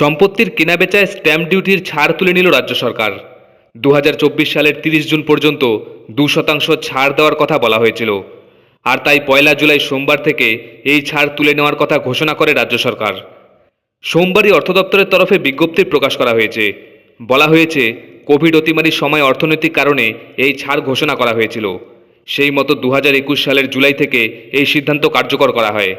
সম্পত্তির কেনাবেচায় স্ট্যাম্প ডিউটির ছাড় তুলে নিল রাজ্য সরকার। দু হাজার চব্বিশ সালের তিরিশ জুন পর্যন্ত দু শতাংশ ছাড় দেওয়ার কথা বলা হয়েছিল। আর তাই পয়লা জুলাই সোমবার থেকে এই ছাড় তুলে নেওয়ার কথা ঘোষণা করে রাজ্য সরকার। সোমবারই অর্থ দপ্তরের তরফে বিজ্ঞপ্তি প্রকাশ করা হয়েছে। বলা হয়েছে, কোভিড অতিমারির সময় অর্থনৈতিক কারণে এই ছাড় ঘোষণা করা হয়েছিল। সেই মতো দু হাজার একুশ সালের জুলাই থেকে এই সিদ্ধান্ত কার্যকর করা হয়।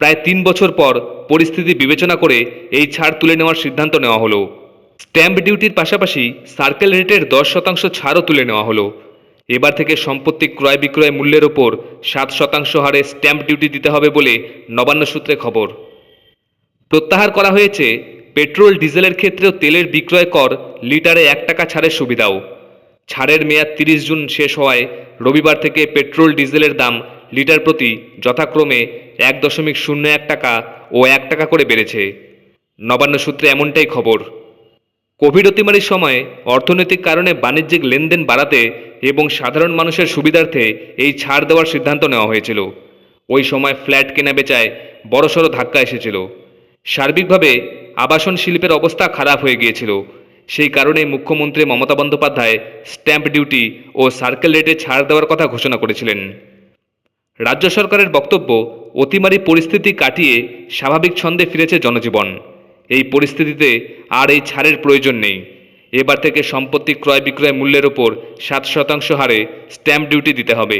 প্রায় তিন বছর পর পরিস্থিতি বিবেচনা করে এই ছাড় তুলে নেওয়ার সিদ্ধান্ত নেওয়া হলো। স্ট্যাম্প ডিউটির পাশাপাশি সার্কেল রেটের দশ শতাংশ ছাড়ও তুলে নেওয়া হলো। এবার থেকে সম্পত্তি ক্রয় বিক্রয় মূল্যের ওপর সাত শতাংশ হারে স্ট্যাম্প ডিউটি দিতে হবে বলে নবান্ন সূত্রে খবর। প্রত্যাহার করা হয়েছে, পেট্রোল, ডিজেলের ক্ষেত্রেও তেলের বিক্রয় কর লিটারে এক টাকা ছাড়ের সুবিধাও। ছাড়ের মেয়াদ তিরিশ জুন শেষ হওয়ায় রবিবার থেকে পেট্রোল, ডিজেলের দাম লিটার প্রতি যথাক্রমে এক দশমিক শূন্য এক টাকা ও এক টাকা করে বেড়েছে। নবান্ন সূত্রে এমনটাই খবর। কোভিড অতিমারির সময় অর্থনৈতিক কারণে বাণিজ্যিক লেনদেন বাড়াতে এবং সাধারণ মানুষের সুবিধার্থে এই ছাড় দেওয়ার সিদ্ধান্ত নেওয়া হয়েছিল। ওই সময় ফ্ল্যাট কেনা বেচায় বড়সড় ধাক্কা এসেছিল। সার্বিকভাবে আবাসন শিল্পের অবস্থা খারাপ হয়ে গিয়েছিল। সেই কারণেই মুখ্যমন্ত্রী মমতা বন্দ্যোপাধ্যায় স্ট্যাম্প ডিউটি ও সার্কেল রেটে ছাড় দেওয়ার কথা ঘোষণা করেছিলেন। রাজ্য সরকারের বক্তব্য, অতিমারি পরিস্থিতি কাটিয়ে স্বাভাবিক ছন্দে ফিরেছে জনজীবন। এই পরিস্থিতিতে আর এই ছাড়ের প্রয়োজন নেই। এবার থেকে সম্পত্তি ক্রয় বিক্রয় মূল্যের ওপর সাত শতাংশ হারে স্ট্যাম্প ডিউটি দিতে হবে।